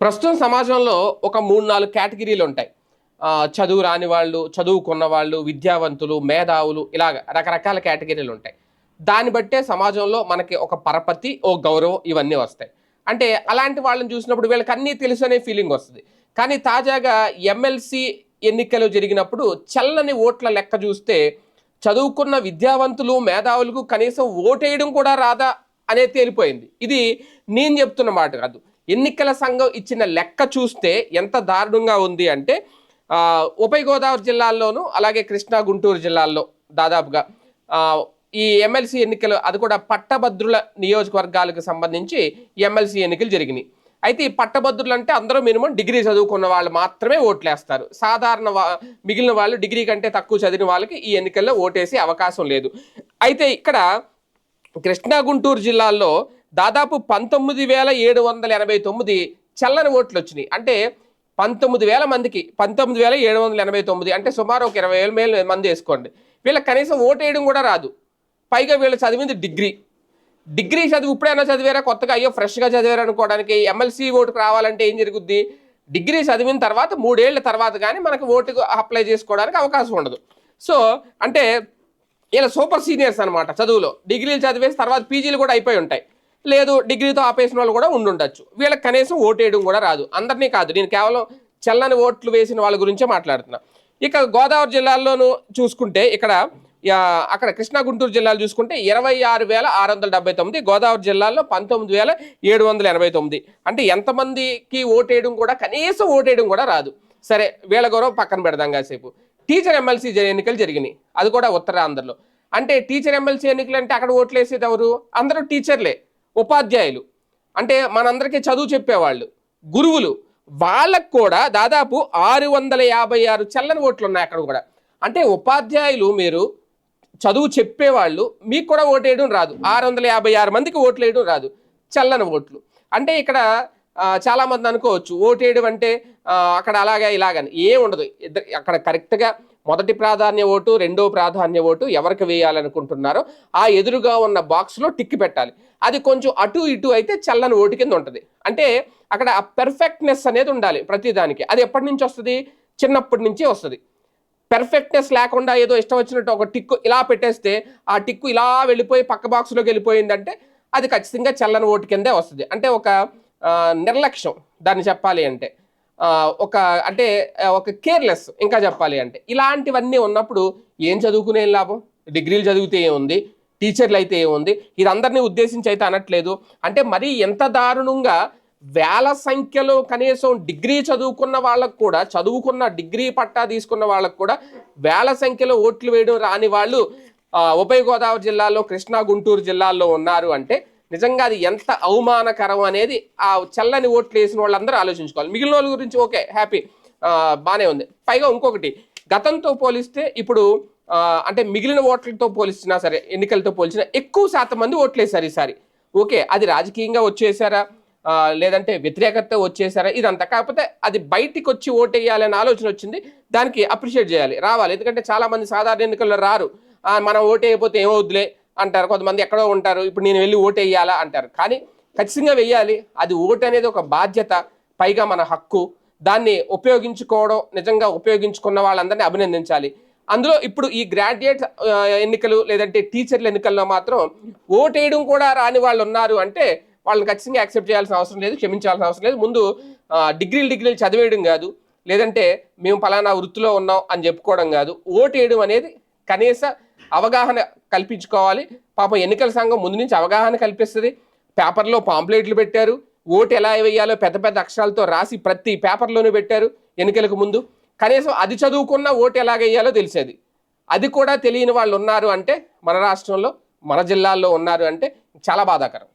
ప్రస్తుతం సమాజంలో ఒక మూడు నాలుగు కేటగిరీలు ఉంటాయి. చదువు రాని వాళ్ళు చదువుకున్న వాళ్ళు విద్యావంతులు మేధావులు ఇలాగ రకరకాల కేటగిరీలు ఉంటాయి. దాన్ని బట్టే సమాజంలో మనకి ఒక పరపతి ఓ గౌరవం ఇవన్నీ వస్తాయి. అంటే అలాంటి వాళ్ళని చూసినప్పుడు వీళ్ళకి అన్నీ తెలుసు అనే ఫీలింగ్ వస్తుంది. కానీ తాజాగా ఎమ్మెల్సీ ఎన్నికలు జరిగినప్పుడు చల్లని ఓట్ల లెక్క చూస్తే చదువుకున్న విద్యావంతులు మేధావులకు కనీసం ఓటేయడం కూడా రాదా అనేది తేలిపోయింది. ఇది నేను చెప్తున్న మాట కాదు. ఎన్నికల సంఘం ఇచ్చిన లెక్క చూస్తే ఎంత దారుణంగా ఉంది అంటే ఉభయ గోదావరి జిల్లాల్లోనూ అలాగే కృష్ణా గుంటూరు జిల్లాల్లో దాదాపుగా ఈ ఎమ్మెల్సీ ఎన్నికలు అది కూడా పట్టభద్రుల నియోజకవర్గాలకు సంబంధించి ఎమ్మెల్సీ ఎన్నికలు జరిగినాయి. అయితే ఈ పట్టభద్రులు అంటే అందరూ మినిమం డిగ్రీ చదువుకున్న వాళ్ళు మాత్రమే ఓట్లేస్తారు. సాధారణ వా- మిగిలిన వాళ్ళు డిగ్రీ కంటే తక్కువ చదివిన వాళ్ళకి ఈ ఎన్నికల్లో ఓటేసే అవకాశం లేదు. అయితే ఇక్కడ కృష్ణా గుంటూరు జిల్లాల్లో దాదాపు పంతొమ్మిది వేల ఏడు వందల ఎనభై తొమ్మిది చల్లని ఓట్లు వచ్చినాయి. అంటే పంతొమ్మిది వేల మందికి పంతొమ్మిది వేల ఏడు వందల ఎనభై తొమ్మిది అంటే సుమారు ఒక ఇరవై వేల మేలు మంది వేసుకోండి. వీళ్ళకి కనీసం ఓటు వేయడం కూడా రాదు. పైగా వీళ్ళు చదివింది డిగ్రీ. డిగ్రీ చదివి ఇప్పుడైనా చదివారా? కొత్తగా అయ్యో ఫ్రెష్గా చదివారు అనుకోవడానికి ఎమ్మెల్సీ ఓటుకు రావాలంటే ఏం జరుగుద్ది? డిగ్రీ చదివిన తర్వాత మూడేళ్ళ తర్వాత కానీ మనకు ఓటుకు అప్లై చేసుకోవడానికి అవకాశం ఉండదు. సో అంటే ఇలా సూపర్ సీనియర్స్ అనమాట చదువులో. డిగ్రీలు చదివేసి తర్వాత పీజీలు కూడా అయిపోయి ఉంటాయి. లేదు డిగ్రీతో ఆపేసిన వాళ్ళు కూడా ఉండుండొచ్చు. వీళ్ళకి కనీసం ఓటేయడం వేయడం కూడా రాదు. అందరినీ కాదు. నేను కేవలం చల్లని ఓట్లు వేసిన వాళ్ళ గురించే మాట్లాడుతున్నా. ఇక గోదావరి జిల్లాల్లోనూ చూసుకుంటే ఇక్కడ అక్కడ కృష్ణా గుంటూరు జిల్లాలు చూసుకుంటే ఇరవై ఆరు వేల ఆరు వందల డెబ్బై తొమ్మిది గోదావరి జిల్లాలో పంతొమ్మిది వేల ఏడు వందల ఎనభై తొమ్మిది. అంటే ఎంతమందికి ఓటేయడం కూడా కనీసం ఓటేయడం కూడా రాదు. సరే వీళ్ళ గౌరవం పక్కన పెడదాం కాసేపు. టీచర్ ఎమ్మెల్సీ ఎన్నికలు జరిగినాయి. అది కూడా ఉత్తరాంధ్రలో. అంటే టీచర్ ఎమ్మెల్సీ ఎన్నికలు అంటే అక్కడ ఓట్లు వేసేది ఎవరు? అందరూ టీచర్లే. ఉపాధ్యాయులు. అంటే మనందరికీ చదువు చెప్పేవాళ్ళు గురువులు. వాళ్ళకు కూడా దాదాపు ఆరు వందల యాభై ఆరు చల్లని ఓట్లు ఉన్నాయి అక్కడ కూడా. అంటే ఉపాధ్యాయులు మీరు చదువు చెప్పేవాళ్ళు మీకు కూడా ఓటేయడం రాదు. ఆరు వందల యాభై ఆరు మందికి ఓట్లు వేయడం రాదు చల్లని ఓట్లు. అంటే ఇక్కడ చాలామంది అనుకోవచ్చు ఓటేయడం అంటే అక్కడ అలాగా ఇలాగని. ఏం ఉండదు ఇద్దరు అక్కడ కరెక్ట్గా మొదటి ప్రాధాన్య ఓటు రెండో ప్రాధాన్య ఓటు ఎవరికి వేయాలనుకుంటున్నారో ఆ ఎదురుగా ఉన్న బాక్స్లో టిక్ పెట్టాలి. అది కొంచెం అటు ఇటు అయితే చల్లని ఓటు కింద ఉంటుంది. అంటే అక్కడ ఆ పెర్ఫెక్ట్నెస్ అనేది ఉండాలి ప్రతిదానికి అది ఎప్పటి నుంచి వస్తుంది? చిన్నప్పటి నుంచి వస్తుంది. పెర్ఫెక్ట్నెస్ లేకుండా ఏదో ఇష్టం వచ్చినట్టు ఒక టిక్కు ఇలా పెట్టేస్తే ఆ టిక్కు ఇలా వెళ్ళిపోయి పక్క బాక్స్లోకి వెళ్ళిపోయిందంటే అది ఖచ్చితంగా చల్లని ఓటు కిందే వస్తుంది. అంటే ఒక నిర్లక్ష్యం దాన్ని చెప్పాలి అంటే. ఒక అంటే ఒక కేర్లెస్ ఇంకా చెప్పాలి అంటే ఇలాంటివన్నీ ఉన్నప్పుడు ఏం చదువుకునే లాభం? డిగ్రీలు చదివితే ఏముంది? టీచర్లు అయితే ఏముంది? ఇది అందరినీ ఉద్దేశించి అయితే అనట్లేదు. అంటే మరీ ఎంత దారుణంగా వేల సంఖ్యలో కనీసం డిగ్రీ చదువుకున్న వాళ్ళకు కూడా చదువుకున్న డిగ్రీ పట్టా తీసుకున్న వాళ్ళకు కూడా వేల సంఖ్యలో ఓట్లు వేయడం రాని వాళ్ళు ఉభయ గోదావరి జిల్లాలో కృష్ణా గుంటూరు జిల్లాల్లో ఉన్నారు అంటే నిజంగా అది ఎంత అవమానకరం అనేది ఆ చల్లని ఓట్లు వేసిన వాళ్ళందరూ ఆలోచించుకోవాలి. మిగిలిన వాళ్ళ గురించి ఓకే హ్యాపీ. బాగానే ఉంది. పైగా ఇంకొకటి గతంతో పోలిస్తే ఇప్పుడు అంటే మిగిలిన ఓట్లతో పోలిచినా సరే ఎన్నికలతో పోల్చినా ఎక్కువ శాతం మంది ఓట్లేశారు ఈసారి. ఓకే అది రాజకీయంగా వచ్చేసారా? లేదంటే వ్యతిరేకత వచ్చేసారా? ఇదంతా. కాకపోతే అది బయటికి వచ్చి ఓటేయాలనే ఆలోచన వచ్చింది. దానికి అప్రిషియేట్ చేయాలి రావాలి. ఎందుకంటే చాలా మంది సాధారణ ఎన్నికల్లో రారు. ఆ, మనం ఓటేయకపోతే ఏమవుద్దులే? అంటారు. కొంతమంది ఎక్కడో ఉంటారు. ఇప్పుడు నేను వెళ్ళి ఓటు వేయాలా అంటారు. కానీ ఖచ్చితంగా వెయ్యాలి అది ఓటు అనేది ఒక బాధ్యత పైగా మన హక్కు. దాన్ని ఉపయోగించుకోవడం నిజంగా ఉపయోగించుకున్న వాళ్ళందరినీ అభినందించాలి. అందులో ఇప్పుడు ఈ గ్రాడ్యుయేట్ ఎన్నికలు లేదంటే టీచర్ల ఎన్నికల్లో మాత్రం ఓటేయడం కూడా రాని వాళ్ళు ఉన్నారు అంటే వాళ్ళని ఖచ్చితంగా యాక్సెప్ట్ చేయాల్సిన అవసరం లేదు క్షమించాల్సిన అవసరం లేదు. ముందు డిగ్రీలు డిగ్రీలు చదివేయడం కాదు. లేదంటే మేము ఫలానా వృత్తిలో ఉన్నాం అని చెప్పుకోవడం కాదు. ఓటేయడం అనేది కనీస అవగాహన కల్పించుకోవాలి. పాపం ఎన్నికల సంఘం ముందు నుంచి అవగాహన కల్పిస్తుంది. పేపర్లో పాంప్లెట్లు పెట్టారు. ఓటు ఎలా వేయాలో పెద్ద పెద్ద అక్షరాలతో రాసి ప్రతి పేపర్లోనూ పెట్టారు ఎన్నికలకు ముందు. కనీసం అది చదువుకున్న ఓటు ఎలాగేయాలో తెలిసేది. అది కూడా తెలియని వాళ్ళు ఉన్నారు అంటే మన రాష్ట్రంలో మన జిల్లాల్లో ఉన్నారు అంటే చాలా బాధాకరం.